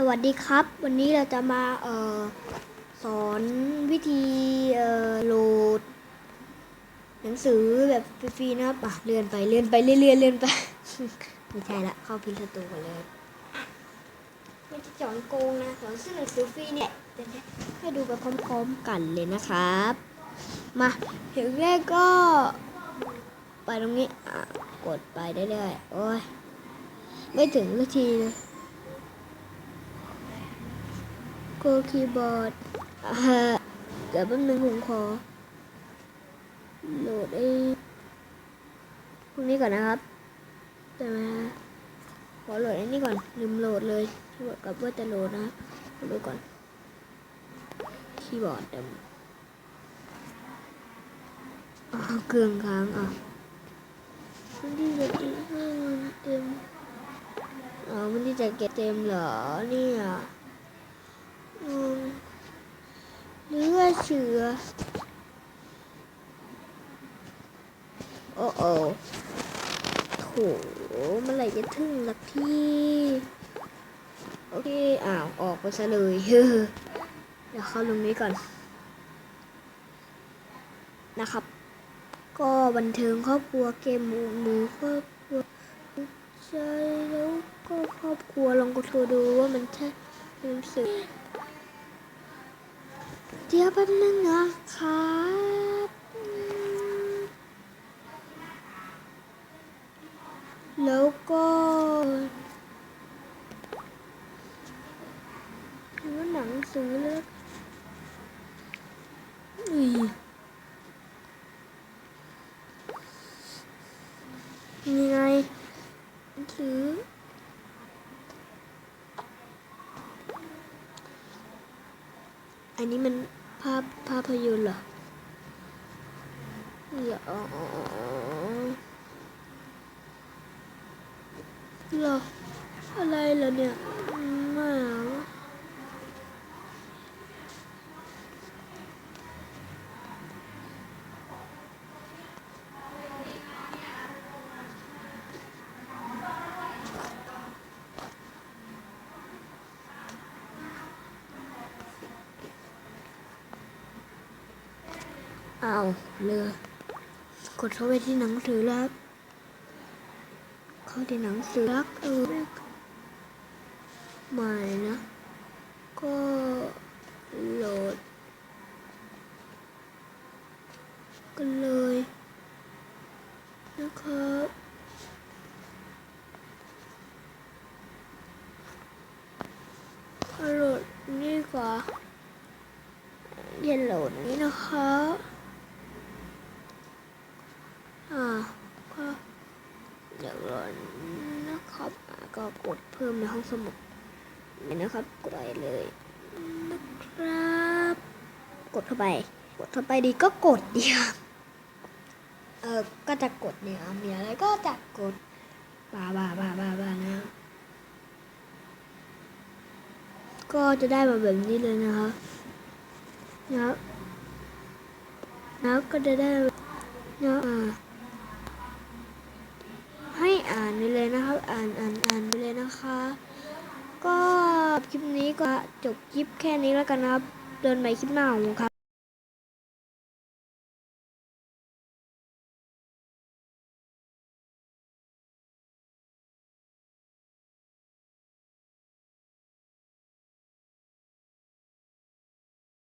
สวัสดีครับ วันนี้เราจะมาเออสอนวิธีเออโหลด หนังสือแบบฟรีๆนะครับอะเลื่อนไปเลื่อนไปเรื่อยๆเลื่อนไป ไม่ใช่ละเข้าพิมพ์สตูกันเลยไม่จะสอนโกงนะสอนซื้อหนังสือฟรีเนี่ยเดี๋ยวนะให้ดูไปพร้อมๆกันเลยนะครับ มาถึงแรกก็ ไปตรงนี้อะกดไปได้เลยๆโอ้ยไม่ถึงนาทีเลย โกคีย์บอร์ดฮะเดี๋ยวแป๊บนึงผมขอโหลดไอ้พวกนี้ก่อนนะครับแต่มาขอโหลดไอ้นี่ก่อนลืมโหลดเลยที่บอกกับว่าจะโหลดนะขอดูก่อน คีย์บอร์ดเต็มอ๋อเครื่องค้างอะมันที่จะเก็บให้มันเต็มอ๋อมันที่จะเก็บเต็มเหรอเนี่ย อืมหรือว่าเสือโอ้โอ้โถเมื่อไหร่จะถึงลักที่ โอเค อ้าว ออกไปซะเลยเฮ้อเดี๋ยวเข้าตรงนี้ก่อน นะครับ ก็บันเทิงครอบครัวเกมหมูหมูครอบครัวใจแล้วก็ครอบครัวลองกดดูว่ามันใช่หนังสือ เดี๋ยวแป๊บนึงนะครับแล้วก็หนังสือเล็กอุ้ยยังไงหนังสือ อันนี้มันภาพภาพยนตร์เหรออย่าอ๋อเหรออะไรเหรอเนี่ย อาเรือกดเข้าไปที่หนังสือแล้วครับเข้าที่หนังสือรักเออใหม่นะ ก็โหลด กันเลย นะครับโหลดนี่กว่าเรียนโหลดนี้นะคะ อ่าก็เดี๋ยวรอนะครับก็กดเพิ่มในห้องสมุดนี่นะครับ กดไปเลยนะครับ กดเข้าไป กดเข้าไปดีก็กดเดียวเออก็จะกดเนี่ยมีอะไรก็จะกดบาบาบาบาบานะ ก็จะได้มาแบบนี้เลยนะครับนะครับนะครับก็จะได้นะอ่า ให้อ่านไปเลยนะครับ อ่านอ่านอ่านไปเลยนะคะ ก็คลิปนี้ก็จบคลิปแค่นี้แล้วกันนะครับ เดินไปคลิปหน้าของผมครับ